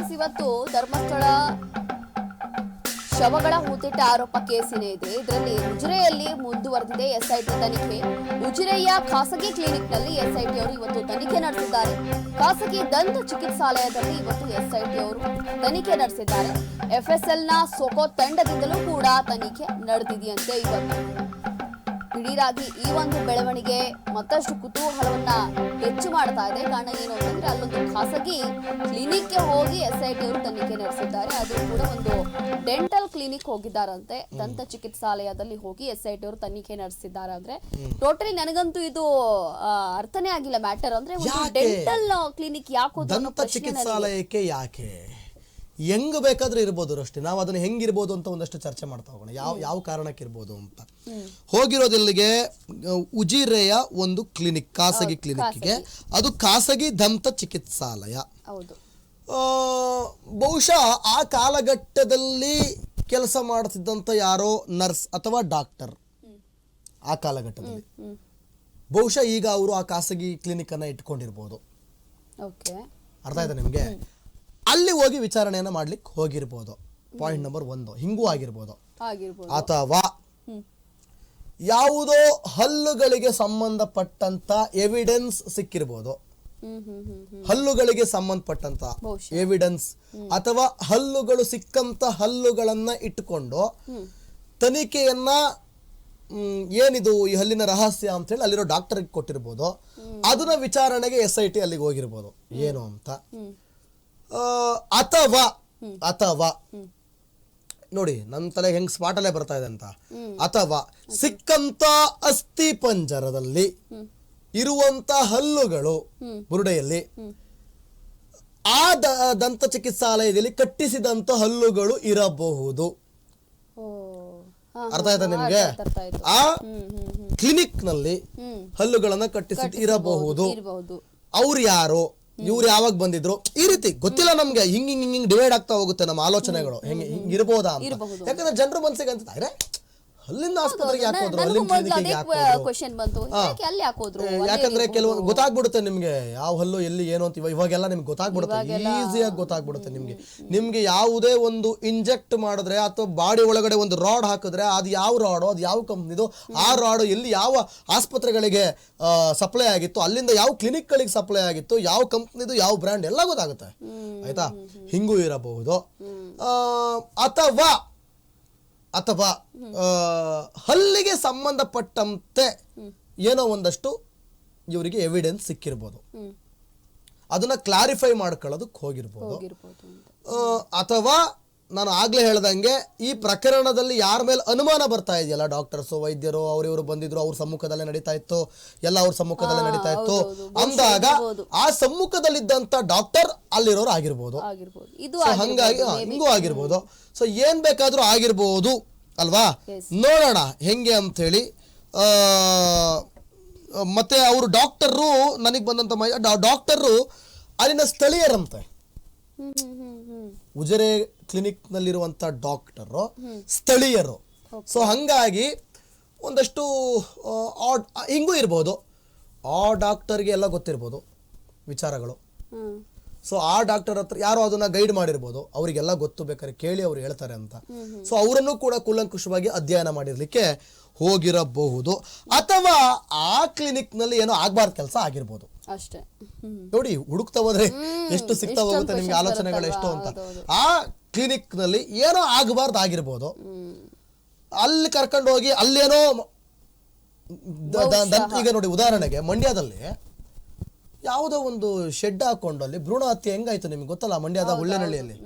S, ಇವತ್ತು ಧರ್ಮಸ್ಥಳ ಶವಗಳ ಹೂತಿಟ್ಟ ಆರೋಪ ಕೇಸಿನ ಇದೆ. ಇದರಲ್ಲಿ ಉಜಿರೆಯಲ್ಲಿ ಮುಂದುವರೆದಿದೆ ಎಸ್ಐಟಿ ತನಿಖೆ. ಉಜಿರೆಯ ಖಾಸಗಿ ಕ್ಲಿನಿಕ್ನಲ್ಲಿ ಎಸ್ಐಟಿ ಅವರು ಇವತ್ತು ತನಿಖೆ ನಡೆಸಿದ್ದಾರೆ. ಖಾಸಗಿ ದಂತ ಚಿಕಿತ್ಸಾಲಯದಲ್ಲಿ ಇವತ್ತು ಎಸ್ಐಟಿ ಅವರು ತನಿಖೆ ನಡೆಸಿದ್ದಾರೆ. ಎಫ್ಎಸ್ಎಲ್ನ ಸೋಕೋ ತಂಡದಿಂದಲೂ ಕೂಡ ತನಿಖೆ ನಡೆದಿದೆಯಂತೆ ಇವತ್ತು ದಿಢೀರಾಗಿ ಈ ಒಂದು ಬೆಳವಣಿಗೆ ಮತ್ತಷ್ಟು ಕುತೂಹಲವನ್ನ ಹೆಚ್ಚು ಮಾಡ್ತಾ ಇದೆ. ಕಾರಣ ಏನು ಅಂತಂದ್ರೆ ಅಲ್ಲೊಂದು ಖಾಸಗಿ ಕ್ಲಿನಿಕ್ಗೆ ಹೋಗಿ ಎಸ್ ಐ ಟಿ ಅವರು ತನಿಖೆ ನಡೆಸಿದ್ದಾರೆ. ಅದು ಕೂಡ ಒಂದು ಡೆಂಟಲ್ ಕ್ಲಿನಿಕ್ ಹೋಗಿದ್ದಾರಂತೆ. ದಂತ ಚಿಕಿತ್ಸಾಲಯದಲ್ಲಿ ಹೋಗಿ ಎಸ್ ಐ ಟಿ ಅವರು ತನಿಖೆ ನಡೆಸಿದ್ದಾರೆ ಅಂದ್ರೆ ಟೋಟಲಿ ನನಗಂತೂ ಇದು ಅರ್ಥನೇ ಆಗಿಲ್ಲ ಮ್ಯಾಟರ್. ಅಂದ್ರೆ? ಡೆಂಟಲ್ ಕ್ಲಿನಿಕ್ ಯಾಕೆ ದಂತ ಚಿಕಿತ್ಸಾಲಯಕ್ಕೆ ಯಾಕೆ? ಹೆಂಗ್ ಬೇಕಾದರೂ ಇರ್ಬೋದು ಅಷ್ಟೇ ನಾವು ಅದನ್ನ ಹೆಂಗಿರ್ಬೋದು ಅಂತ ಒಂದಷ್ಟು ಚರ್ಚೆ ಮಾಡ್ತಾ ಹೋಗೋಣ. ಯಾವ ಯಾವ ಕಾರಣಕ್ಕೆ ಇರ್ಬೋದು ಅಂತ ಹೋಗಿರೋದಿಲ್ಲಿಗೆ ಉಜಿರೆಯ ಒಂದು ಕ್ಲಿನಿಕ್ ಖಾಸಗಿ ಕ್ಲಿನಿಕ್ಗೆ ಅದು ಖಾಸಗಿ ದಂತ ಚಿಕಿತ್ಸಾಲಯ. ಬಹುಶಃ ಆ ಕಾಲಘಟ್ಟದಲ್ಲಿ ಕೆಲಸ ಮಾಡ್ತಿದ್ದಂಥ ಯಾರೋ ನರ್ಸ್ ಅಥವಾ ಡಾಕ್ಟರ್ ಆ ಕಾಲಘಟ್ಟದಲ್ಲಿ. ಬಹುಶಃ ಈಗ ಅವರು ಆ ಖಾಸಗಿ ಕ್ಲಿನಿಕ್ ಅನ್ನ ಇಟ್ಕೊಂಡಿರ್ಬೋದು. ಓಕೆ. ಅರ್ಥ ಆಯ್ತಾ ನಿಮಗೆ? ಅಲ್ಲಿ ಹೋಗಿ ವಿಚಾರಣೆಯನ್ನ ಮಾಡ್ಲಿಕ್ಕೆ ಹೋಗಿರ್ಬೋದು. ಪಾಯಿಂಟ್ ನಂಬರ್ ಒಂದು. ಹಿಂಗೂ ಆಗಿರ್ಬೋದು. ಅಥವಾ ಯಾವುದೋ ಹಲ್ಲುಗಳಿಗೆ ಸಂಬಂಧಪಟ್ಟಂತ ಎವಿಡೆನ್ಸ್ ಸಿಕ್ಕಿರ್ಬೋದು. ಹಲ್ಲುಗಳಿಗೆ ಸಂಬಂಧಪಟ್ಟಂತ ಎವಿಡೆನ್ಸ್ ಅಥವಾ ಹಲ್ಲುಗಳು ಸಿಕ್ಕಂತ ಹಲ್ಲುಗಳನ್ನ ಇಟ್ಟುಕೊಂಡು ತನಿಖೆಯನ್ನ ಏನಿದು ಈ ಹಲ್ಲಿನ ರಹಸ್ಯ ಅಂತ ಹೇಳಿ ಅಲ್ಲಿರೋ ಡಾಕ್ಟರ್ ಕೊಟ್ಟಿರ್ಬೋದು. ಅದನ್ನ ವಿಚಾರಣೆಗೆ ಎಸ್ ಐ ಟಿ ಅಲ್ಲಿಗೆ ಹೋಗಿರ್ಬೋದು. ಏನು ಅಂತ. ಅಥವಾ ಅಥವಾ ನೋಡಿ ನನ್ನ ತಲೆ ಹೆಂಗ್ ಸ್ಪಾಟಲ್ಲೇ ಬರ್ತಾ ಇದೆ ಅಂತ. ಅಥವಾ ಸಿಕ್ಕಂತ ಅಸ್ಥಿ ಪಂಜರದಲ್ಲಿ ಇರುವಂತ ಹಲ್ಲುಗಳು ಬುರುಡೆಯಲ್ಲಿ ಆ ದಂತ ಚಿಕಿತ್ಸಾಲಯದಲ್ಲಿ ಕಟ್ಟಿಸಿದಂತ ಹಲ್ಲುಗಳು ಇರಬಹುದು. ಅರ್ಥ ಆಯ್ತಾ ನಿಮ್ಗೆ. ಆ ಕ್ಲಿನಿಕ್ನಲ್ಲಿ ಹಲ್ಲುಗಳನ್ನ ಕಟ್ಟಿಸಿ ಇರಬಹುದು. ಅವ್ರು ಯಾರು? ಇವ್ರು ಯಾವಾಗ ಬಂದಿದ್ರು? ಈ ರೀತಿ. ಗೊತ್ತಿಲ್ಲ ನಮ್ಗೆ. ಹಿಂಗ್ ಹಿಂಗ್ ಹಿಂಗ್ ಡಿವೈಡ್ ಆಗ್ತಾ ಹೋಗುತ್ತೆ ನಮ್ಮ ಆಲೋಚನೆಗಳು. ಹಿಂಗ್ ಹಿಂಗ್ ಇರ್ಬೋದಾ ಅಂತ. ಯಾಕಂದ್ರೆ ಜನರ ಮನ್ಸಿಗೆ ಅಂತ ಅರೆ ಹಲ್ಲಿಂದ ಆಸ್ಪತ್ರೆಗೆ ಯಾಕೆ ಹೋದ್ರು? ಅಲ್ಲಿಂದ ಕ್ಲಿನಿಕ್ಗೆ ಯಾಕೆ ಹೋದ್ರು? ಕ್ವಶನ್ ಬಂತು. ಯಾಕೆ ಅಲ್ಲಿ ಯಾಕೆ ಯಾಕಂದ್ರೆ ಕೆಲವೊಂದು ಗೊತ್ತಾಗ್ಬಿಡುತ್ತೆ ನಿಮಗೆ. ಯಾವ ಹಲ್ಲು ಎಲ್ಲಿ ಏನು ಅಂತ ಇವಾಗ ಇವಾಗೆಲ್ಲ ನಿಮ್ಗೆ ಗೊತ್ತಾಗ್ಬಿಡುತ್ತೆ. ಈಸಿಯಾಗಿ ಗೊತ್ತಾಗ್ಬಿಡುತ್ತೆ ನಿಮಗೆ. ನಿಮಗೆ ಯಾವುದೇ ಒಂದು ಇಂಜೆಕ್ಟ್ ಮಾಡಿದ್ರೆ ಅಥವಾ ಬಾಡಿ ಒಳಗಡೆ ಒಂದು ರಾಡ್ ಹಾಕಿದ್ರೆ ಅದು ಯಾವ ರಾಡು ಅದು ಯಾವ ಕಂಪ್ನಿದು ಆ ರಾಡು ಎಲ್ಲಿ ಯಾವ ಆಸ್ಪತ್ರೆಗಳಿಗೆ ಸಪ್ಲೈ ಆಗಿತ್ತು ಅಲ್ಲಿಂದ ಯಾವ ಕ್ಲಿನಿಕ್ಗಳಿಗೆ ಸಪ್ಲೈ ಆಗಿತ್ತು ಯಾವ ಕಂಪ್ನಿದು ಯಾವ ಬ್ರ್ಯಾಂಡ್ ಎಲ್ಲ ಗೊತ್ತಾಗುತ್ತೆ. ಆಯ್ತಾ? ಹಿಂಗೂ ಇರಬಹುದು. ಆ, ಅಥವಾ ಅಥವಾ ಹಲ್ಲಿಗೆ ಸಂಬಂಧಪಟ್ಟಂತೆ ಏನೋ ಒಂದಷ್ಟು ಇವರಿಗೆ ಎವಿಡೆನ್ಸ್ ಸಿಕ್ಕಿರ್ಬೋದು. ಅದನ್ನ ಕ್ಲಾರಿಫೈ ಮಾಡ್ಕೊಳ್ಳೋದಕ್ಕೆ ಹೋಗಿರ್ಬೋದು. ಅಥವಾ ನಾನು ಆಗ್ಲೇ ಹೇಳ್ದಂಗೆ ಈ ಪ್ರಕರಣದಲ್ಲಿ ಯಾರ ಮೇಲೆ ಅನುಮಾನ ಬರ್ತಾ ಇದೆಯಲ್ಲ ಡಾಕ್ಟರ್ಸು ವೈದ್ಯರು ಅವ್ರು ಇವರು ಬಂದಿದ್ರು ಅವ್ರ ಸಮ್ಮುಖದಲ್ಲೇ ನಡೀತಾ ಇತ್ತು ಎಲ್ಲ ಅವ್ರ ಸಮ್ಮುಖದಲ್ಲೇ ನಡೀತಾ ಇತ್ತು. ಅಂದಾಗ ಆ ಸಮ್ಮುಖದಲ್ಲಿದ್ದಂತ ಡಾಕ್ಟರ್ ಅಲ್ಲಿರೋರು ಆಗಿರ್ಬೋದು. ಇದು ಹಂಗಾಗಿ ಹಿಂಗೂ ಆಗಿರ್ಬೋದು. ಸೊ ಏನ್ ಬೇಕಾದ್ರೂ ಆಗಿರ್ಬೋದು ಅಲ್ವಾ? ನೋಡೋಣ ಹೆಂಗೆ ಅಂತ ಹೇಳಿ ಮತ್ತೆ ಅವರು ಡಾಕ್ಟರು ನನಗೆ ಬಂದಂತ ಡಾಕ್ಟರು ಅಲ್ಲಿನ ಸ್ಥಳೀಯರಂತೆ. ಉಜಿರೆ ಕ್ಲಿನಿಕ್ ನಲ್ಲಿರುವಂತ ಡಾಕ್ಟರು ಸ್ಥಳೀಯರು. ಸೊ ಹಂಗಾಗಿ ಒಂದಷ್ಟು ಹಿಂಗೂ ಇರ್ಬೋದು. ಆ ಡಾಕ್ಟರ್ಗೆ ಎಲ್ಲ ಗೊತ್ತಿರ್ಬೋದು ವಿಚಾರಗಳು. ಸೊ ಆ ಡಾಕ್ಟರ್ ಹತ್ರ ಯಾರು ಅದನ್ನ ಗೈಡ್ ಮಾಡಿರ್ಬೋದು. ಅವರಿಗೆಲ್ಲ ಗೊತ್ತು ಬೇಕಾದ್ರೆ ಕೇಳಿ ಅವ್ರು ಹೇಳ್ತಾರೆ ಅಂತ. ಸೊ ಅವರನ್ನು ಕೂಡ ಕೂಲಂಕುಷವಾಗಿ ಅಧ್ಯಯನ ಮಾಡಿರ್ಲಿಕ್ಕೆ ಹೋಗಿರಬಹುದು. ಅಥವಾ ಆ ಕ್ಲಿನಿಕ್ನಲ್ಲಿ ಏನೋ ಆಗ್ಬಾರ್ದು ಕೆಲಸ ಆಗಿರ್ಬೋದು. ಅಷ್ಟೇ. ನೋಡಿ ಹುಡುಕ್ತಾ ಹೋದ್ರೆ ಎಷ್ಟು ಸಿಗ್ತಾ ಹೋಗುತ್ತೆ ನಿಮ್ಗೆ ಆಲೋಚನೆಗಳು ಎಷ್ಟು ಅಂತ. ಆ ಕ್ಲಿನಿಕ್ನಲ್ಲಿ ಏನೋ ಆಗಬಾರ್ದು ಆಗಿರ್ಬೋದು ಅಲ್ಲಿ ಕರ್ಕೊಂಡು ಹೋಗಿ ಅಲ್ಲೇನೋ ಈಗ ನೋಡಿ ಉದಾಹರಣೆಗೆ ಮಂಡ್ಯದಲ್ಲಿ ಯಾವುದೋ ಒಂದು ಶೆಡ್ ಹಾಕೊಂಡು ಅಲ್ಲಿ ಭ್ರೂಣ ಹತ್ಯೆ ಹೆಂಗಾಯ್ತು ನಿಮ್ಗೆ ಗೊತ್ತಲ್ಲ? ಮಂಡ್ಯದ ಹುಳ್ಳೆನಹಳ್ಳಿಯಲ್ಲಿ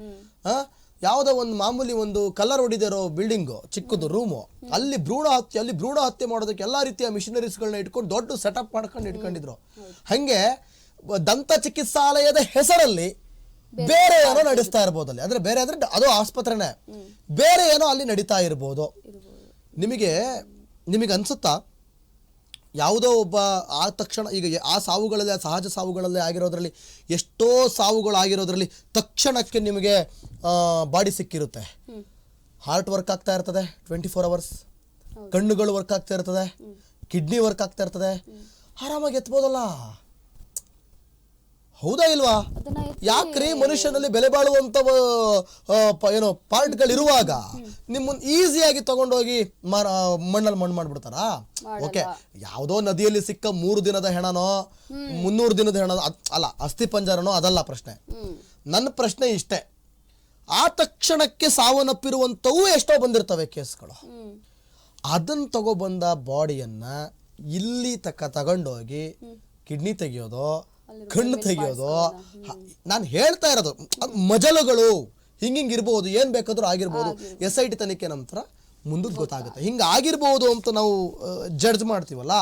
ಆ? ಯಾವುದೋ ಒಂದು ಮಾಮೂಲಿ ಒಂದು ಕಲರ್ ಹೊಡಿದಿರೋ ಬಿಲ್ಡಿಂಗು ಚಿಕ್ಕದು ರೂಮು ಅಲ್ಲಿ ಭ್ರೂಣ ಹತ್ಯೆ ಅಲ್ಲಿ ಭ್ರೂಣ ಹತ್ಯೆ ಮಾಡೋದಕ್ಕೆ ಎಲ್ಲಾ ರೀತಿಯ ಮಿಷನರೀಸ್ಗಳನ್ನ ಇಟ್ಕೊಂಡು ದೊಡ್ಡ ಸೆಟಪ್ ಮಾಡ್ಕೊಂಡು ಇಟ್ಕೊಂಡಿದ್ರು. ಹಂಗೆ ದಂತ ಚಿಕಿತ್ಸಾಲಯದ ಹೆಸರಲ್ಲಿ ಬೇರೆ ಏನೋ ನಡೆಸ್ತಾ ಇರ್ಬೋದು ಅಲ್ಲಿ ಅಂದ್ರೆ ಬೇರೆ ಅಂದ್ರೆ ಅದು ಆಸ್ಪತ್ರೆನೇ. ಬೇರೆ ಏನೋ ಅಲ್ಲಿ ನಡೀತಾ ಇರ್ಬೋದು. ನಿಮಗೆ ನಿಮಗೆ ಅನ್ಸುತ್ತಾ ಯಾವುದೋ ಒಬ್ಬ ಆ ತಕ್ಷಣ ಈಗ ಆ ಸಾವುಗಳಲ್ಲಿ ಆ ಸಹಜ ಸಾವುಗಳಲ್ಲೇ ಆಗಿರೋದ್ರಲ್ಲಿ ಎಷ್ಟೋ ಸಾವುಗಳು ಆಗಿರೋದ್ರಲ್ಲಿ ತಕ್ಷಣಕ್ಕೆ ನಿಮಗೆ ಬಾಡಿ ಸಿಕ್ಕಿರುತ್ತೆ. ಹಾರ್ಟ್ ವರ್ಕ್ ಆಗ್ತಾ ಇರ್ತದೆ ಟ್ವೆಂಟಿ ಫೋರ್ ಅವರ್ಸ್ ಕಣ್ಣುಗಳು ವರ್ಕ್ ಆಗ್ತಾ ಇರ್ತದೆ ಕಿಡ್ನಿ ವರ್ಕ್ ಆಗ್ತಾ ಇರ್ತದೆ. ಆರಾಮಾಗಿ ಎತ್ಬೋದಲ್ಲ. ಹೌದಾ ಇಲ್ವಾ? ಯಾಕ್ರಿ ಮನುಷ್ಯನಲ್ಲಿ ಬೆಲೆ ಬಾಳುವಂತ ಏನೋ ಪಾರ್ಟ್ಗಳಿರುವಾಗ ನಿಮ್ಮನ್ನು ಈಸಿಯಾಗಿ ತಗೊಂಡೋಗಿ ಮಣ್ಣಲ್ಲಿ ಮಣ್ಣು ಮಾಡ್ಬಿಡ್ತಾರಾ? ಓಕೆ ಯಾವುದೋ ನದಿಯಲ್ಲಿ ಸಿಕ್ಕ ಮೂರು ದಿನದ ಹೆಣನೋ ಮುನ್ನೂರು ದಿನದ ಹೆಣನೋ ಅಲ್ಲ ಅಸ್ಥಿ ಪಂಜರನೋ ಅದಲ್ಲ ಪ್ರಶ್ನೆ. ನನ್ನ ಪ್ರಶ್ನೆ ಇಷ್ಟೇ. ಆ ತಕ್ಷಣಕ್ಕೆ ಸಾವನ್ನಪ್ಪಿರುವಂಥವು ಎಷ್ಟೋ ಬಂದಿರ್ತವೆ ಕೇಸ್ಗಳು. ಅದನ್ನು ಅದನ್ನ ತಗೊಬಂದ ಬಾಡಿಯನ್ನ ಇಲ್ಲಿ ತಕ್ಕ ತಗೊಂಡೋಗಿ ಕಿಡ್ನಿ ತೆಗಿಯೋದು ಕಣ್ಣು ತೆಗಿಯೋದು ನಾನು ಹೇಳ್ತಾ ಇರೋದು ಅದ್ ಮಜಲುಗಳು ಹಿಂಗಿಂಗ್ ಇರ್ಬೋದು ಏನು ಬೇಕಾದರೂ ಆಗಿರ್ಬೋದು ಎಸ್ ಐ ಟಿ ತನಿಖೆ ನಂತರ ಮುಂದಕ್ಕೆ ಗೊತ್ತಾಗುತ್ತೆ. ಹಿಂಗೆ ಆಗಿರ್ಬೋದು ಅಂತ ನಾವು ಜಡ್ಜ್ ಮಾಡ್ತೀವಲ್ಲ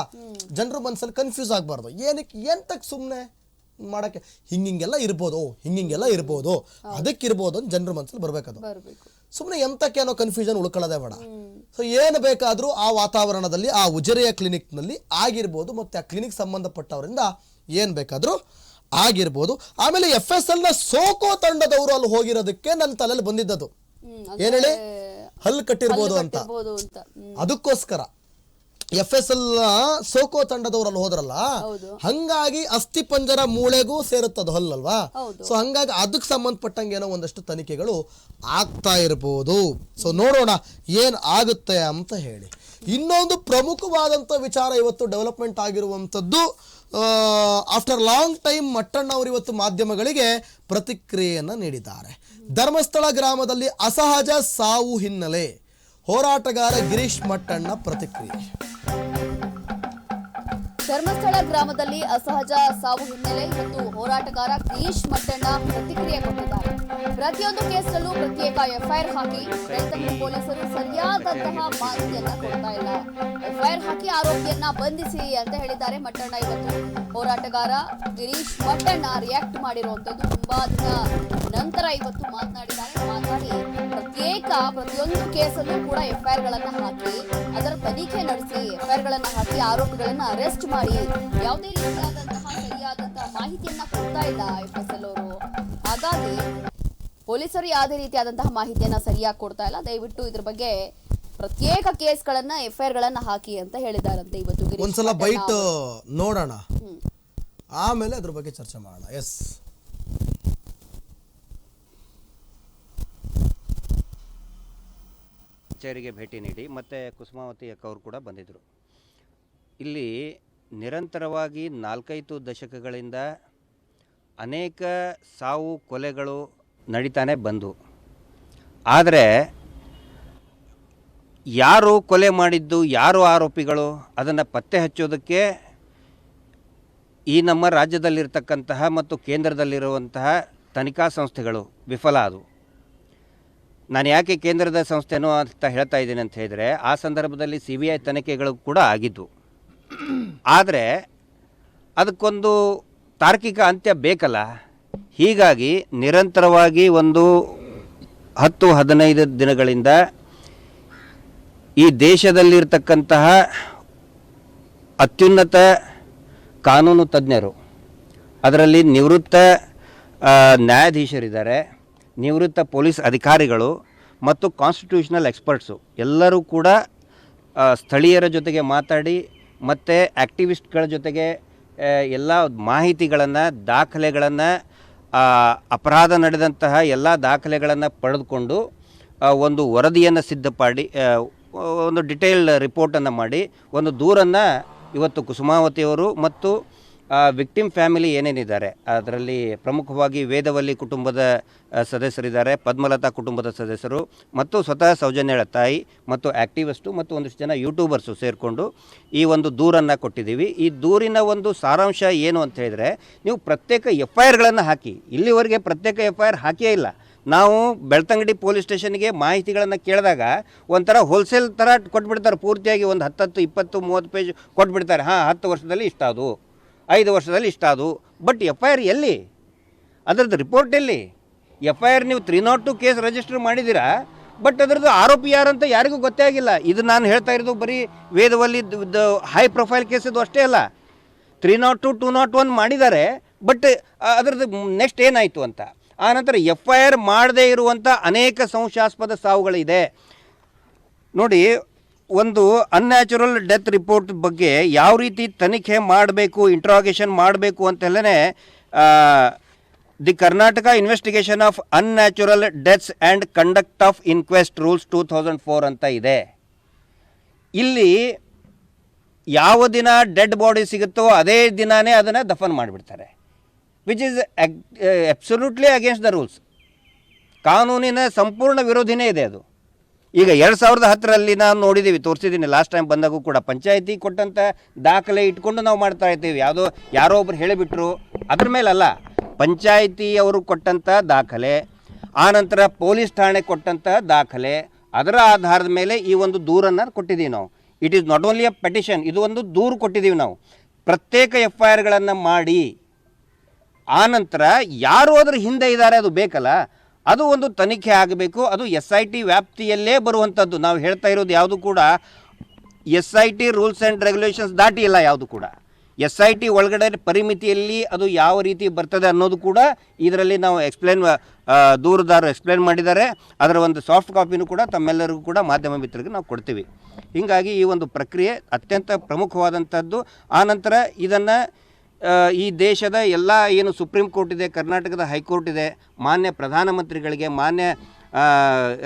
ಜನರ ಮನಸ್ಸಲ್ಲಿ ಕನ್ಫ್ಯೂಸ್ ಆಗಬಾರ್ದು. ಏನಕ್ಕೆ ಎಂತಕ್ಕೆ ಸುಮ್ಮನೆ ಮಾಡಕ್ಕೆ? ಹಿಂಗಿಂಗೆಲ್ಲ ಇರ್ಬೋದು ಹಿಂಗೆ ಹಿಂಗಿಂಗೆಲ್ಲ ಇರ್ಬೋದು ಅದಕ್ಕಿರ್ಬೋದು ಅಂತ ಜನರ ಮನಸ್ಸಲ್ಲಿ ಬರಬೇಕದು. ಸುಮ್ಮನೆ ಸುಮ್ಮನೆ ಅನ್ನೋ ಕನ್ಫ್ಯೂಷನ್ ಉಳ್ಕೊಳ್ಳೋದೇ ಬೇಡ. ಸೊ ಏನು ಬೇಕಾದರೂ ಆ ವಾತಾವರಣದಲ್ಲಿ ಆ ಉಜರೆಯ ಕ್ಲಿನಿಕ್ನಲ್ಲಿ ಆಗಿರ್ಬೋದು ಮತ್ತು ಆ ಕ್ಲಿನಿಕ್ ಸಂಬಂಧಪಟ್ಟವರಿಂದ ಏನು ಬೇಕಾದರೂ ಆಗಿರ್ಬೋದು. ಆಮೇಲೆ ಎಫ್ ಎಸ್ ಎಲ್ನ ಸೋಕೋ ತಂಡದವರು ಅಲ್ಲಿ ಹೋಗಿರೋದಕ್ಕೆ ನನ್ನ ತಲೆಯಲ್ಲಿ ಬಂದಿದ್ದದು. ಏನ್ ಹೇಳಿ? ಹಲ್ಲು ಕಟ್ಟಿರ್ಬೋದು ಅಂತ. ಅದಕ್ಕೋಸ್ಕರ ಎಫ್ ಎಸ್ ಎಲ್ನ ಸೋಕೋ ತಂಡದವರು ಅಲ್ಲಿ ಹೋದ್ರಲ್ಲ ಹೌದು. ಹಂಗಾಗಿ ಅಸ್ಥಿ ಪಂಜರ ಮೂಳೆಗೂ ಸೇರುತ್ತದ ಹಲ್ಲಲ್ವಾ. ಸೊ ಹಂಗಾಗಿ ಅದಕ್ಕೆ ಸಂಬಂಧಪಟ್ಟಂಗೆ ಏನೋ ಒಂದಷ್ಟು ತನಿಖೆಗಳು ಆಗ್ತಾ ಇರ್ಬೋದು. ಸೊ ನೋಡೋಣ ಏನ್ ಆಗುತ್ತೆ ಅಂತ ಹೇಳಿ. ಇನ್ನೊಂದು ಪ್ರಮುಖವಾದಂತ ವಿಚಾರ ಇವತ್ತು ಡೆವಲಪ್ಮೆಂಟ್ ಆಗಿರುವಂಥದ್ದು ಆಫ್ಟರ್ ಲಾಂಗ್ ಟೈಮ್ ಮಟ್ಟಣ್ಣ ಅವರು ಇವತ್ತು ಮಾಧ್ಯಮಗಳಿಗೆ ಪ್ರತಿಕ್ರಿಯೆಯನ್ನು ನೀಡಿದ್ದಾರೆ. ಧರ್ಮಸ್ಥಳ ಗ್ರಾಮದಲ್ಲಿ ಅಸಹಜ ಸಾವು ಹಿನ್ನೆಲೆ ಹೋರಾಟಗಾರ ಗಿರೀಶ್ ಮಟ್ಟಣ್ಣ ಪ್ರತಿಕ್ರಿಯೆ. ಧರ್ಮಸ್ಥಳ ಗ್ರಾಮದಲ್ಲಿ ಅಸಹಜ ಸಾವು ಹಿನ್ನೆಲೆ ಇವತ್ತು ಹೋರಾಟಗಾರ ಗಿರೀಶ್ ಮಟ್ಟಣ್ಣ ಪ್ರತಿಕ್ರಿಯೆ ಕೊಟ್ಟಿದ್ದಾರೆ. ಪ್ರತಿಯೊಂದು ಕೇಸಲ್ಲೂ ಪ್ರತ್ಯೇಕ ಎಫ್ಐಆರ್ ಹಾಕಿ ರೈತರು ಪೊಲೀಸರು ಸರಿಯಾದಂತಹ ಮಾಹಿತಿಯನ್ನ ಕೊಡ್ತಾ ಇಲ್ಲ. ಎಫ್ಐಆರ್ ಹಾಕಿ ಆರೋಪಿಯನ್ನ ಬಂಧಿಸಿ ಅಂತ ಹೇಳಿದ್ದಾರೆ ಮಟ್ಟಣ್ಣ ಇವತ್ತು. ಹೋರಾಟಗಾರ ಗಿರೀಶ್ ಮಟ್ಟಣ್ಣ ರಿಯಾಕ್ಟ್ ಮಾಡಿರುವಂತದ್ದು ತುಂಬಾ ದಿನ ನಂತರ ಇವತ್ತು ಮಾತನಾಡಿದ್ದಾರೆ. ಪ್ರತಿಯೊಂದು ಕೇಸಲ್ಲೂ ಕೂಡ ಎಫ್ಐಆರ್ ಗಳನ್ನ ಹಾಕಿ ಅದರ ತನಿಖೆ ನಡೆಸಿ ಎಫ್ಐಆರ್ ಗಳನ್ನ ಹಾಕಿ ಆರೋಪಿಗಳನ್ನ ಅರೆಸ್ಟ್ ಮಾಡಿ. ಯಾವುದೇ ರೀತಿಯಾದಂತಹ ಸರಿಯಾದಂತಹ ಮಾಹಿತಿಯನ್ನ ಕೊಡ್ತಾ ಇಲ್ಲ ಎಫ್ ಎಸ್ ಎಲ್ ಅವರು. ಹಾಗಾಗಿ ಪೊಲೀಸರು ಯಾವುದೇ ರೀತಿಯಾದಂತಹ ಮಾಹಿತಿಯನ್ನ ಸರಿಯಾಗಿ ಕೊಡ್ತಾ ಇಲ್ಲ. ದಯವಿಟ್ಟು ಇದ್ರ ಬಗ್ಗೆ ಪ್ರತ್ಯೇಕ ಕೇಸ್ಗಳನ್ನ ಎಫ್ಐಆರ್ ಗಳನ್ನ ಹಾಕಿ ಅಂತ ಹೇಳಿದಾರಂತೆ ಇವತ್ತು ಒಂದ್ಸಲ ಬೈಟ್ ನೋಡೋಣ. ಆಮೇಲೆ ಅದ್ರ ಬಗ್ಗೆ ಚರ್ಚೆ ಮಾಡೋಣ. ಎಸ್. ಕಚೇರಿಗೆ ಭೇಟಿ ನೀಡಿ ಮತ್ತು ಕುಸುಮಾವತಿ ಅಕ್ಕವರು ಕೂಡ ಬಂದಿದ್ದರು ಇಲ್ಲಿ ನಿರಂತರವಾಗಿ ನಾಲ್ಕೈದು ದಶಕಗಳಿಂದ ಅನೇಕ ಸಾವು ಕೊಲೆಗಳು ನಡೀತಾನೆ ಬಂದು. ಆದರೆ ಯಾರು ಕೊಲೆ ಮಾಡಿದ್ದು, ಯಾರು ಆರೋಪಿಗಳು ಅದನ್ನು ಪತ್ತೆ ಹಚ್ಚೋದಕ್ಕೆ ಈ ನಮ್ಮ ರಾಜ್ಯದಲ್ಲಿರ್ತಕ್ಕಂತಹ ಮತ್ತು ಕೇಂದ್ರದಲ್ಲಿರುವಂತಹ ತನಿಖಾ ಸಂಸ್ಥೆಗಳು ವಿಫಲ ಆದವು. ನಾನು ಯಾಕೆ ಕೇಂದ್ರದ ಸಂಸ್ಥೆನೋ ಅಂತ ಹೇಳ್ತಾ ಇದ್ದೀನಿ ಅಂತ ಹೇಳಿದರೆ, ಆ ಸಂದರ್ಭದಲ್ಲಿ ಸಿ ಬಿ ಐ ತನಿಖೆಗಳು ಕೂಡ ಆಗಿದ್ದು. ಆದರೆ, ಅದಕ್ಕೊಂದು ತಾರ್ಕಿಕ ಅಂತ್ಯ ಬೇಕಲ್ಲ? ಹೀಗಾಗಿ ನಿರಂತರವಾಗಿ ಒಂದು ಹತ್ತು, ಹದಿನೈದು ದಿನಗಳಿಂದ ಈ ದೇಶದಲ್ಲಿರ್ತಕ್ಕಂತಹ ಅತ್ಯುನ್ನತ ಕಾನೂನು ತಜ್ಞರು, ಅದರಲ್ಲಿ ನಿವೃತ್ತ ನ್ಯಾಯಾಧೀಶರಿದ್ದಾರೆ. ನಿವೃತ್ತ ಪೊಲೀಸ್ ಅಧಿಕಾರಿಗಳು ಮತ್ತು ಕಾನ್ಸ್ಟಿಟ್ಯೂಷನಲ್ ಎಕ್ಸ್ಪರ್ಟ್ಸು ಎಲ್ಲರೂ ಕೂಡ ಸ್ಥಳೀಯರ ಜೊತೆಗೆ ಮಾತಾಡಿ ಮತ್ತು ಆ್ಯಕ್ಟಿವಿಸ್ಟ್ಗಳ ಜೊತೆಗೆ ಎಲ್ಲ ಮಾಹಿತಿಗಳನ್ನು, ದಾಖಲೆಗಳನ್ನು ಅಪರಾಧ ನಡೆದಂತಹ ಎಲ್ಲ ದಾಖಲೆಗಳನ್ನು ಪಡೆದುಕೊಂಡು ಒಂದು ವರದಿಯನ್ನು ಸಿದ್ಧಪಡಿ ಒಂದು ಡಿಟೇಲ್ಡ್ ರಿಪೋರ್ಟನ್ನು ಮಾಡಿ, ಒಂದು ದೂರನ್ನು ಇವತ್ತು ಕುಸುಮಾವತಿಯವರು ಮತ್ತು ವಿಕ್ಟಿಮ್ ಫ್ಯಾಮಿಲಿ ಏನೇನಿದ್ದಾರೆ? ಅದರಲ್ಲಿ ಪ್ರಮುಖವಾಗಿ ವೇದವಲ್ಲಿ ಕುಟುಂಬದ ಸದಸ್ಯರಿದ್ದಾರೆ, ಪದ್ಮಲತಾ ಕುಟುಂಬದ ಸದಸ್ಯರು, ಮತ್ತು ಸ್ವತಃ ಸೌಜನ್ಯಳ ತಾಯಿ, ಮತ್ತು ಆ್ಯಕ್ಟಿವಿಸ್ಟು ಮತ್ತು ಒಂದಿಷ್ಟು ಜನ ಯೂಟ್ಯೂಬರ್ಸು ಸೇರಿಕೊಂಡು ಈ ಒಂದು ದೂರನ್ನು ಕೊಟ್ಟಿದ್ದೀವಿ. ಈ ದೂರಿನ ಒಂದು ಸಾರಾಂಶ ಏನು ಅಂತ ಹೇಳಿದರೆ, ನೀವು ಪ್ರತ್ಯೇಕ ಎಫ್ ಐ ಆರ್ಗಳನ್ನು ಹಾಕಿ. ಇಲ್ಲಿವರೆಗೆ ಪ್ರತ್ಯೇಕ ಎಫ್ ಐ ಆರ್ ಹಾಕಿಯೇ ಇಲ್ಲ. ನಾವು ಬೆಳ್ತಂಗಡಿ ಪೊಲೀಸ್ ಸ್ಟೇಷನ್ಗೆ ಮಾಹಿತಿಗಳನ್ನು ಕೇಳಿದಾಗ ಒಂಥರ ಹೋಲ್ಸೇಲ್ ಥರ ಕೊಟ್ಬಿಡ್ತಾರೆ. ಪೂರ್ತಿಯಾಗಿ ಒಂದು ಹತ್ತತ್ತು, ಇಪ್ಪತ್ತು, ಮೂವತ್ತು ಪೇಜ್ ಕೊಟ್ಬಿಡ್ತಾರೆ. ಹಾಂ, ಹತ್ತು ವರ್ಷದಲ್ಲಿ ಇಷ್ಟಾದು ಐದು ವರ್ಷದಲ್ಲಿ ಇಷ್ಟಾದು ಬಟ್ ಎಫ್ ಐ ಆರ್ ಎಲ್ಲಿ? ಅದರದ್ದು ರಿಪೋರ್ಟ್ ಎಲ್ಲಿ? ಎಫ್ ಐ ಆರ್ ನೀವು three naught two case register ಮಾಡಿದ್ದೀರಾ? ಬಟ್ ಅದರದ್ದು ಆರೋಪಿ ಯಾರಂತ ಯಾರಿಗೂ ಗೊತ್ತೇ ಆಗಿಲ್ಲ. ಇದು ನಾನು ಹೇಳ್ತಾ ಇರೋದು ಬರೀ ವೇದವಲ್ಲಿ ಹೈ ಪ್ರೊಫೈಲ್ ಕೇಸ್ ಇದು ಅಷ್ಟೇ ಅಲ್ಲ. Three naught two two naught one ಮಾಡಿದ್ದಾರೆ. ಬಟ್ ಅದರದ್ದು ನೆಕ್ಸ್ಟ್ ಏನಾಯಿತು ಅಂತ? ಆನಂತರ ಎಫ್ ಐ ಆರ್ ಮಾಡದೇ ಇರುವಂಥ ಅನೇಕ ಸಂಶಯಾಸ್ಪದ ಸಾವುಗಳಿದೆ. ನೋಡಿ ಒಂದು ಅನ್ಯಾಚುರಲ್ ಡೆತ್ ರಿಪೋರ್ಟ್ ಬಗ್ಗೆ ಯಾವ ರೀತಿ ತನಿಖೆ ಮಾಡಬೇಕು ಇಂಟ್ರಾಗೇಷನ್ ಮಾಡಬೇಕು ಅಂತೆಲ್ಲೇ the Karnataka investigation of unnatural deaths and conduct of inquest rules two thousand four ಅಂತ ಇದೆ. ಇಲ್ಲಿ ಯಾವ ದಿನ ಡೆಡ್ ಬಾಡಿ ಸಿಗುತ್ತೋ ಅದೇ ದಿನಾನೇ ಅದನ್ನು ದಫನ್ ಮಾಡಿಬಿಡ್ತಾರೆ. Which is absolutely against the rules ಕಾನೂನಿನ ಸಂಪೂರ್ಣ ವಿರೋಧಿನೇ ಇದೆ ಅದು. ಈಗ ಎರಡು ಸಾವಿರದ ಹತ್ತರಲ್ಲಿ ನಾನು ನೋಡಿದ್ದೀವಿ ತೋರಿಸಿದ್ದೀನಿ ಲಾಸ್ಟ್ ಟೈಮ್ ಬಂದಾಗೂ ಕೂಡ ಪಂಚಾಯತಿ ಕೊಟ್ಟಂಥ ದಾಖಲೆ ಇಟ್ಕೊಂಡು ನಾವು ಮಾಡ್ತಾ ಇದ್ದೀವಿ. ಯಾವುದೋ, ಯಾರೋ ಒಬ್ರು ಹೇಳಿಬಿಟ್ರು. ಅದ್ರ ಮೇಲಲ್ಲ, ಪಂಚಾಯಿತಿಯವರು ಕೊಟ್ಟಂಥ ದಾಖಲೆ ಆನಂತರ ಪೊಲೀಸ್ ಠಾಣೆ ಕೊಟ್ಟಂಥ ದಾಖಲೆ, ಅದರ ಆಧಾರದ ಮೇಲೆ ಈ ಒಂದು ದೂರನ್ನು ಕೊಟ್ಟಿದ್ದೀವಿ ನಾವು. It is not only a petition ಇದು ಒಂದು ದೂರು ಕೊಟ್ಟಿದ್ದೀವಿ ನಾವು. ಪ್ರತ್ಯೇಕ ಎಫ್ ಐ ಆರ್ಗಳನ್ನು ಮಾಡಿ ಆನಂತರ ಯಾರು ಅದರ ಹಿಂದೆ ಇದ್ದಾರೆ ಅದು ಬೇಕಲ್ಲ? ಅದು ಒಂದು ತನಿಖೆ ಆಗಬೇಕು, ಅದು ಎಸ್ ಐ ಟಿ ವ್ಯಾಪ್ತಿಯಲ್ಲೇ ಬರುವಂಥದ್ದು ನಾವು ಹೇಳ್ತಾ ಇರೋದು ಯಾವುದು ಕೂಡ S I T rules and regulations ದಾಟಿ ಇಲ್ಲ ಯಾವುದು ಕೂಡ. ಎಸ್ ಐ ಟಿ ಒಳಗಡೆ ಪರಿಮಿತಿಯಲ್ಲಿ ಅದು ಯಾವ ರೀತಿ ಬರ್ತದೆ ಅನ್ನೋದು ಕೂಡ ಇದರಲ್ಲಿ ನಾವು ಎಕ್ಸ್ಪ್ಲೇನ್ ದೂರದಾರರು ಎಕ್ಸ್ಪ್ಲೇನ್ ಮಾಡಿದ್ದಾರೆ. ಅದರ ಒಂದು ಸಾಫ್ಟ್ ಕಾಪಿನೂ ಕೂಡ ತಮ್ಮೆಲ್ಲರಿಗೂ ಕೂಡ ಮಾಧ್ಯಮ ಮಿತ್ರರಿಗೆ ನಾವು ಕೊಡ್ತೀವಿ. ಹೀಗಾಗಿ ಈ ಒಂದು ಪ್ರಕ್ರಿಯೆ ಅತ್ಯಂತ ಪ್ರಮುಖವಾದಂಥದ್ದು ಆನಂತರ ಇದನ್ನು ಈ ದೇಶದ ಎಲ್ಲ ಏನು ಸುಪ್ರೀಂ ಕೋರ್ಟ್ ಇದೆ ಕರ್ನಾಟಕದ ಹೈಕೋರ್ಟ್ ಇದೆ ಮಾನ್ಯ ಪ್ರಧಾನಮಂತ್ರಿಗಳಿಗೆ ಮಾನ್ಯ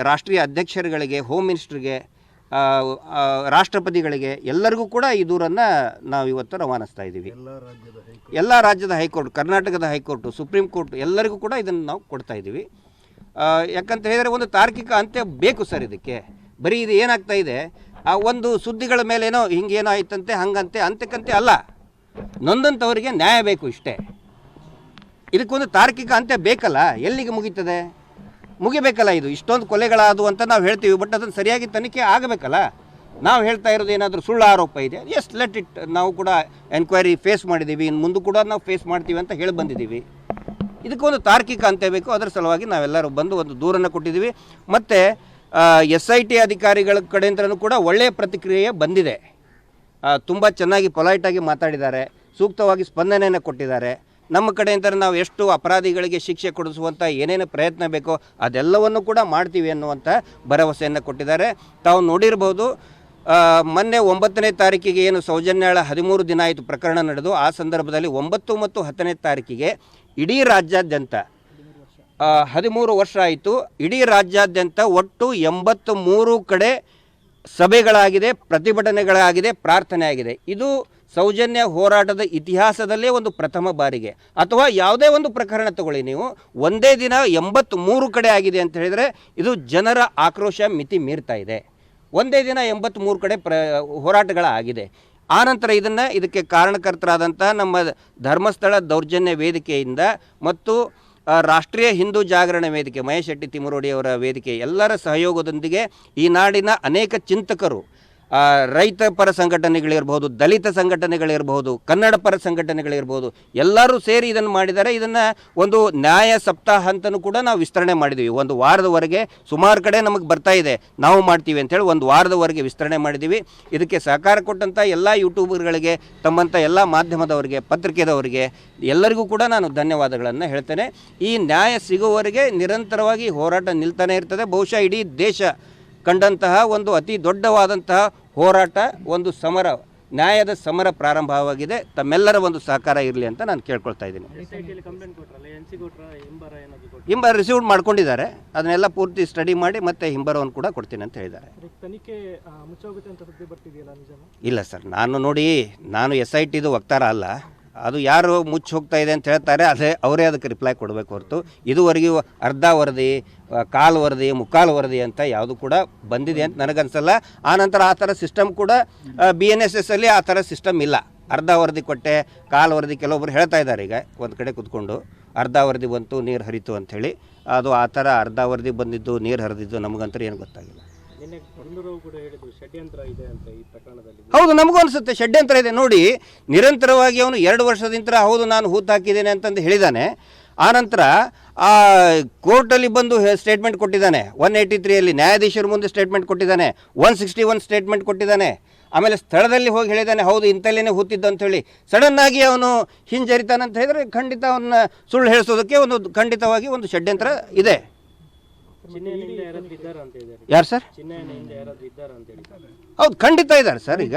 ರಾಷ್ಟ್ರೀಯ ಅಧ್ಯಕ್ಷರುಗಳಿಗೆ ಹೋಮ್ ಮಿನಿಸ್ಟ್ರಿಗೆ ರಾಷ್ಟ್ರಪತಿಗಳಿಗೆ ಎಲ್ಲರಿಗೂ ಕೂಡ ಈ ದೂರನ್ನು ನಾವು ಇವತ್ತು ರವಾನಿಸ್ತಾ ಇದ್ದೀವಿ. ಎಲ್ಲ ರಾಜ್ಯದ ಹೈಕೋರ್ಟ್. ಕರ್ನಾಟಕದ ಹೈಕೋರ್ಟು ಸುಪ್ರೀಂ ಕೋರ್ಟ್ ಎಲ್ಲರಿಗೂ ಕೂಡ ಇದನ್ನು ನಾವು ಕೊಡ್ತಾ ಇದ್ದೀವಿ. ಯಾಕಂತ ಹೇಳಿದರೆ ಒಂದು ತಾರ್ಕಿಕ ಅಂತ್ಯ ಬೇಕು ಸರ್ ಇದಕ್ಕೆ. ಬರೀ ಇದು ಏನಾಗ್ತಾ ಇದೆ? ಆ ಒಂದು ಸುದ್ದಿಗಳ ಮೇಲೇನೋ ಹಿಂಗೇನೋ ಆಯ್ತಂತೆ ಹಂಗಂತೆ ಅಂತ್ಯಕ್ಕಂತೆ ಅಲ್ಲ. ನೊಂದಂಥವರಿಗೆ ನ್ಯಾಯ ಬೇಕು ಇಷ್ಟೇ. ಇದಕ್ಕೊಂದು ತಾರ್ಕಿಕ ಅಂತ್ಯ ಬೇಕಲ್ಲ? ಎಲ್ಲಿಗೆ ಮುಗೀತದೆ? ಮುಗಿಬೇಕಲ್ಲ ಇದು? ಇಷ್ಟೊಂದು ಕೊಲೆಗಳಾದವು ಅಂತ ನಾವು ಹೇಳ್ತೀವಿ ಬಟ್ ಅದನ್ನು ಸರಿಯಾಗಿ ತನಿಖೆ ಆಗಬೇಕಲ್ಲ? ನಾವು ಹೇಳ್ತಾ ಇರೋದು ಏನಾದರೂ ಸುಳ್ಳು ಆರೋಪ ಇದೆ ಎಸ್ ಲೆಟ್ ಇಟ್ ನಾವು ಕೂಡ ಎನ್ಕ್ವೈರಿ ಫೇಸ್ ಮಾಡಿದ್ದೀವಿ. ಇನ್ನು ಮುಂದೆ ಕೂಡ ನಾವು ಫೇಸ್ ಮಾಡ್ತೀವಿ ಅಂತ ಹೇಳಿ ಬಂದಿದ್ದೀವಿ. ಇದಕ್ಕೊಂದು ತಾರ್ಕಿಕ ಅಂತ್ಯ ಬೇಕು. ಅದರ ಸಲುವಾಗಿ ನಾವೆಲ್ಲರೂ ಬಂದು ಒಂದು ದೂರನ್ನು ಕೊಟ್ಟಿದ್ದೀವಿ. ಮತ್ತು ಎಸ್ ಐ ಟಿ ಅಧಿಕಾರಿಗಳ ಕಡೆಯಿಂದಲೂ ಕೂಡ ಒಳ್ಳೆಯ ಪ್ರತಿಕ್ರಿಯೆ ಬಂದಿದೆ. ತುಂಬ ಚೆನ್ನಾಗಿ ಪೊಲೈಟಾಗಿ ಮಾತಾಡಿದ್ದಾರೆ, ಸೂಕ್ತವಾಗಿ ಸ್ಪಂದನೆಯನ್ನು ಕೊಟ್ಟಿದ್ದಾರೆ. ನಮ್ಮ ಕಡೆಯಿಂದ ನಾವು ಎಷ್ಟು ಅಪರಾಧಿಗಳಿಗೆ ಶಿಕ್ಷೆ ಕೊಡಿಸುವಂಥ ಏನೇನು ಪ್ರಯತ್ನ ಬೇಕೋ ಅದೆಲ್ಲವನ್ನು ಕೂಡ ಮಾಡ್ತೀವಿ ಅನ್ನುವಂಥ ಭರವಸೆಯನ್ನು ಕೊಟ್ಟಿದ್ದಾರೆ. ತಾವು ನೋಡಿರ್ಬೋದು ಮೊನ್ನೆ ಒಂಬತ್ತನೇ ತಾರೀಕಿಗೆ ಏನು ಸೌಜನ್ಯಾಳ ಹದಿಮೂರು ದಿನ ಆಯಿತು ಪ್ರಕರಣ ನಡೆದು, ಆ ಸಂದರ್ಭದಲ್ಲಿ ಒಂಬತ್ತು ಮತ್ತು ಹತ್ತನೇ ತಾರೀಕಿಗೆ ಇಡೀ ರಾಜ್ಯಾದ್ಯಂತ ಹದಿಮೂರು ವರ್ಷ ಆಯಿತು, ಇಡೀ ರಾಜ್ಯಾದ್ಯಂತ ಒಟ್ಟು ಎಂಬತ್ತು ಮೂರು ಕಡೆ ಸಭೆಗಳಾಗಿದೆ, ಪ್ರತಿಭಟನೆಗಳಾಗಿದೆ ಪ್ರಾರ್ಥನೆ ಆಗಿದೆ ಇದು ಸೌಜನ್ಯ ಹೋರಾಟದ ಇತಿಹಾಸದಲ್ಲೇ ಒಂದು ಪ್ರಥಮ ಬಾರಿಗೆ. ಅಥವಾ ಯಾವುದೇ ಒಂದು ಪ್ರಕರಣ ತಗೊಳ್ಳಿ ನೀವು. ಒಂದೇ ದಿನ ಎಂಬತ್ತ್ಮೂರು ಕಡೆ ಆಗಿದೆ ಅಂತ ಹೇಳಿದರೆ ಇದು ಜನರ ಆಕ್ರೋಶ ಮಿತಿ ಮೀರ್ತಾ ಇದೆ. ಒಂದೇ ದಿನ ಎಂಬತ್ತ್ಮೂರು ಕಡೆ ಪ್ರ ಹೋರಾಟಗಳಾಗಿದೆ ಆನಂತರ ಇದನ್ನು ಇದಕ್ಕೆ ಕಾರಣಕರ್ತರಾದಂಥ ನಮ್ಮ ಧರ್ಮಸ್ಥಳ ದೌರ್ಜನ್ಯ ವೇದಿಕೆಯಿಂದ ಮತ್ತು ರಾಷ್ಟ್ರೀಯ ಹಿಂದೂ ಜಾಗರಣ ವೇದಿಕೆ ಮಹೇಶ್ ಶೆಟ್ಟಿ ತಿಮ್ಮರೋಡಿಯವರ ವೇದಿಕೆ ಎಲ್ಲರ ಸಹಯೋಗದೊಂದಿಗೆ ಈ ನಾಡಿನ ಅನೇಕ ಚಿಂತಕರು ರೈತ ಪರ ಸಂಘಟನೆಗಳಿರ್ಬೋದು ದಲಿತ ಸಂಘಟನೆಗಳಿರ್ಬೋದು ಕನ್ನಡ ಪರ ಸಂಘಟನೆಗಳಿರ್ಬೋದು ಎಲ್ಲರೂ ಸೇರಿ ಇದನ್ನು ಮಾಡಿದರೆ ಇದನ್ನು ಒಂದು ನ್ಯಾಯ ಸಪ್ತಾಹ ಅಂತಲೂ ಕೂಡ ನಾವು ವಿಸ್ತರಣೆ ಮಾಡಿದ್ದೀವಿ ಒಂದು ವಾರದವರೆಗೆ ಸುಮಾರು ಕಡೆ ನಮಗೆ ಬರ್ತಾ ಇದೆ. ನಾವು ಮಾಡ್ತೀವಿ ಅಂತೇಳಿ ಒಂದು ವಾರದವರೆಗೆ ವಿಸ್ತರಣೆ ಮಾಡಿದ್ದೀವಿ ಇದಕ್ಕೆ ಸಹಕಾರ ಕೊಟ್ಟಂಥ ಎಲ್ಲ ಯೂಟ್ಯೂಬರ್ಗಳಿಗೆ ತಮ್ಮಂಥ ಎಲ್ಲ ಮಾಧ್ಯಮದವರಿಗೆ, ಪತ್ರಿಕೆದವರಿಗೆ, ಎಲ್ಲರಿಗೂ ಕೂಡ ನಾನು ಧನ್ಯವಾದಗಳನ್ನು ಹೇಳ್ತೇನೆ. ಈ ನ್ಯಾಯ ಸಿಗುವವರೆಗೆ ನಿರಂತರವಾಗಿ ಹೋರಾಟ ನಿಲ್ತಾನೆ ಇರ್ತದೆ. ಬಹುಶಃ ಇಡೀ ದೇಶ ಕಂಡಂತಹ ಒಂದು ಅತಿ ದೊಡ್ಡವಾದಂತಹ ಹೋರಾಟ ಒಂದು ಸಮರ ನ್ಯಾಯದ ಸಮರ ಪ್ರಾರಂಭವಾಗಿದೆ. ತಮ್ಮೆಲ್ಲರ ಒಂದು ಸಹಕಾರ ಇರಲಿ ಅಂತ ನಾನು ಕೇಳ್ಕೊಳ್ತಾ ಇದ್ದೀನಿ. ಹಿಂಬರ ರಿಸೀವ್ ಮಾಡ್ಕೊಂಡಿದ್ದಾರೆ. ಅದನ್ನೆಲ್ಲ ಪೂರ್ತಿ ಸ್ಟಡಿ ಮಾಡಿ ಮತ್ತೆ ಹಿಂಬರವನ್ನು ಕೂಡ ಕೊಡ್ತೀನಿ ಅಂತ ಹೇಳಿದ್ದಾರೆ. ಇಲ್ಲ ಸರ್ ನಾನು ನೋಡಿ ನಾನು ಎಸ್ ಐ ಟಿದು ವಕ್ತಾರ ಅಲ್ಲ. ಅದು ಯಾರು ಮುಚ್ಚಿ ಹೋಗ್ತಾ ಇದೆ ಅಂತ ಹೇಳ್ತಾರೆ, ಅದೇ ಅವರೇ ಅದಕ್ಕೆ ರಿಪ್ಲೈ ಕೊಡಬೇಕು ಹೊರತು. ಇದುವರೆಗೂ ಅರ್ಧ ವರದಿ ಕಾಲು ವರದಿ, ಮುಕ್ಕಾಲು ವರದಿ ಅಂತ ಯಾವುದು ಕೂಡ ಬಂದಿದೆ ಅಂತ ನನಗನ್ಸಲ್ಲ. ನಂತರ ಆ ಥರ ಸಿಸ್ಟಮ್ ಕೂಡ ಬಿ ಎನ್ ಎಸ್ ಎಸ್ ಅಲ್ಲಿ ಆ ಥರ ಸಿಸ್ಟಮ್ ಇಲ್ಲ. ಅರ್ಧ ವರದಿ ಕೊಟ್ಟೆ, ಕಾಲು ವರದಿ ಕೆಲವೊಬ್ಬರು ಹೇಳ್ತಾ ಇದ್ದಾರೆ ಈಗ, ಒಂದು ಕಡೆ ಕುತ್ಕೊಂಡು. ಅರ್ಧ ವರದಿ ಬಂತು, ನೀರು ಹರಿತು ಅಂಥೇಳಿ ಅದು ಆ ಥರ ಅರ್ಧ ವರದಿ ಬಂದಿದ್ದು, ನೀರು ಹರಿದಿದ್ದು ನಮಗಂತೂ ಏನು ಗೊತ್ತಾಗಿಲ್ಲ. ಹೌದು, ನಮಗೂ ಅನಿಸುತ್ತೆ, ಷಡ್ಯಂತ್ರ ಇದೆ. ನೋಡಿ, ನಿರಂತರವಾಗಿ ಅವನು ಎರಡು ವರ್ಷದಿಂದ ಹೌದು, ನಾನು ಹೂತು ಹಾಕಿದ್ದೇನೆ ಅಂತಂದು ಹೇಳಿದ್ದಾನೆ ಆನಂತರ ಆ ಕೋರ್ಟಲ್ಲಿ ಬಂದು ಸ್ಟೇಟ್ಮೆಂಟ್ ಕೊಟ್ಟಿದ್ದಾನೆ. ಒನ್ ಏಯ್ಟಿ ತ್ರೀಯಲ್ಲಿ ನ್ಯಾಯಾಧೀಶರ ಮುಂದೆ ಸ್ಟೇಟ್ಮೆಂಟ್ ಕೊಟ್ಟಿದ್ದಾನೆ. ಒನ್ ಸಿಕ್ಸ್ಟಿ ಒನ್ ಸ್ಟೇಟ್ಮೆಂಟ್ ಕೊಟ್ಟಿದ್ದಾನೆ. ಆಮೇಲೆ ಸ್ಥಳದಲ್ಲಿ ಹೋಗಿ ಹೇಳಿದ್ದಾನೆ ಹೌದು, ಇಂಥಲ್ಲೇನೆ ಹೂತಿದ್ದು ಸಡನ್ ಸಡನ್ನಾಗಿ ಅವನು ಹಿಂಜರಿತಾನಂತ ಹೇಳಿದ್ರೆ ಖಂಡಿತ ಅವನ್ನ ಸುಳ್ಳು ಹೇಳಿಸೋದಕ್ಕೆ ಒಂದು ಖಂಡಿತವಾಗಿ ಒಂದು ಷಡ್ಯಂತ್ರ ಇದೆ ಚಿಹ್ನೆಯಿಂದ ಯಾರಾದ್ರೂ ಇದ್ದಾರಾ ಅಂತ ಹೇಳಿದ್ದಾರೆ ಯಾರು ಸರ್? ಚಿಹ್ನೆಯಿಂದ ಯಾರಾದ್ರೂ ಇದ್ದಾರಾ ಅಂತ ಹೇಳಿದ್ದಾರೆ. ಹೌದು ಖಂಡಿತ ಇದ್ದಾರೆ ಸರ್ ಈಗ.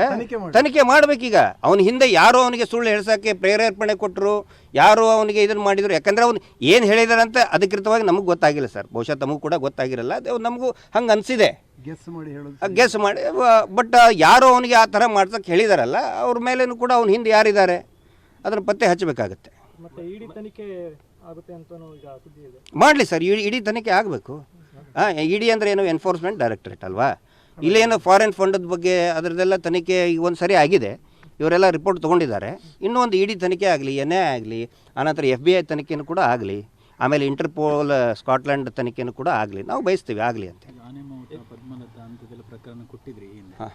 ತನಿಖೆ ಮಾಡ್ಬೇಕೀಗ. ಅವನ ಹಿಂದೆ ಯಾರು ಅವನಿಗೆ ಸುಳ್ಳು ಹೇಳ್ಸೋಕ್ಕೆ ಪ್ರೇರೇಪಣೆ ಕೊಟ್ಟರು ಯಾರು ಅವನಿಗೆ ಇದನ್ನು ಮಾಡಿದ್ರು. ಯಾಕಂದ್ರೆ ಅವ್ನು ಏನು ಹೇಳಿದಾರೆ ಅಂತ ಅಧಿಕೃತವಾಗಿ ನಮಗೆ ಗೊತ್ತಾಗಿಲ್ಲ ಸರ್. ಬಹುಶಃ ತಮಗೂ ಕೂಡ ಗೊತ್ತಾಗಿರಲ್ಲ. ಅದು ನಮಗೂ ಹಂಗೆ ಅನಿಸಿದೆ. ಗೆಸ್ ಮಾಡಿ ಹೇಳೋದು ಗೆಸ್ ಮಾಡಿ ಬಟ್ ಯಾರು ಅವನಿಗೆ ಆ ಥರ ಮಾಡ್ಸೋಕ್ಕೆ ಹೇಳಿದಾರಲ್ಲ ಅವ್ರ ಮೇಲೇನು ಕೂಡ ಅವ್ನ ಹಿಂದೆ ಯಾರಿದ್ದಾರೆ ಅದನ್ನು ಪತ್ತೆ ಹಚ್ಚಬೇಕಾಗತ್ತೆ. ಮತ್ತೆ ಇಡೀ ತನಿಖೆ ಆಗುತ್ತೆ ಅಂತಾನು ಈಗ ಸುದ್ದಿ ಇದೆ. ಮಾಡಲಿ ಸರ್ ಇಡೀ ಇಡೀ ತನಿಖೆ ಆಗಬೇಕು. ಹಾಂ ಇಡಿ ಅಂದರೆ ಏನು ಎನ್ಫೋರ್ಸ್ಮೆಂಟ್ ಡೈರೆಕ್ಟರೇಟ್ ಅಲ್ವಾ? ಇಲ್ಲೇನು ಫಾರಿನ್ ಫಂಡದ ಬಗ್ಗೆ ಅದರದ್ದೆಲ್ಲ ತನಿಖೆ ಈಗ ಒಂದು ಸರಿ ಆಗಿದೆ. ಇವರೆಲ್ಲ ರಿಪೋರ್ಟ್ ತೊಗೊಂಡಿದ್ದಾರೆ. ಇನ್ನೂ ಒಂದು ಇಡಿ ತನಿಖೆ ಆಗಲಿ ಎನ್ ಎ ಆಗಲಿ ಆನಂತರ ಎಫ್ ಬಿ ಐ ತನಿಖೆನೂ ಕೂಡ ಆಗಲಿ ಆಮೇಲೆ ಇಂಟರ್ಪೋಲ್ ಸ್ಕಾಟ್ಲೆಂಡ್ ತನಿಖೆನೂ ಕೂಡ ಆಗಲಿ ನಾವು ಬಯಸ್ತೀವಿ ಆಗಲಿ ಅಂತ.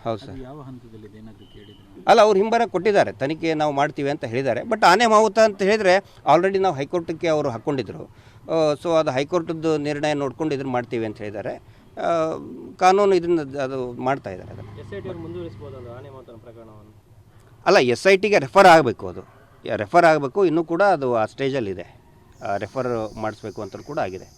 ಹೌದು ಸರ್. ಅಲ್ಲ ಅವ್ರು ಹಿಂಬರ ಕೊಟ್ಟಿದ್ದಾರೆ. ತನಿಖೆ ನಾವು ಮಾಡ್ತೀವಿ ಅಂತ ಹೇಳಿದ್ದಾರೆ. ಬಟ್ ಆನೆ ಮಾವುತ ಅಂತ ಹೇಳಿದರೆ ಆಲ್ರೆಡಿ ನಾವು ಹೈಕೋರ್ಟಕ್ಕೆ ಅವರು ಹಾಕ್ಕೊಂಡಿದ್ರು ಸೊ ಅದು ಹೈಕೋರ್ಟದ್ದು ನಿರ್ಣಯ ನೋಡ್ಕೊಂಡು ಇದನ್ನು ಮಾಡ್ತೀವಿ ಅಂತ ಹೇಳಿದ್ದಾರೆ. ಕಾನೂನು ಇದನ್ನು ಅದು ಮಾಡ್ತಾ ಇದ್ದಾರೆ ಅದನ್ನು. ಅಲ್ಲ ಎಸ್ ಐ ಟಿಗೆ ರೆಫರ್ ಆಗಬೇಕು ಅದು. ರೆಫರ್ ಆಗಬೇಕು ಇನ್ನೂ ಕೂಡ ಅದು ಆ ಸ್ಟೇಜಲ್ಲಿದೆ ರೆಫರ್ ಮಾಡಿಸ್ಬೇಕು ಅಂತ ಕೂಡ ಆಗಿದೆ.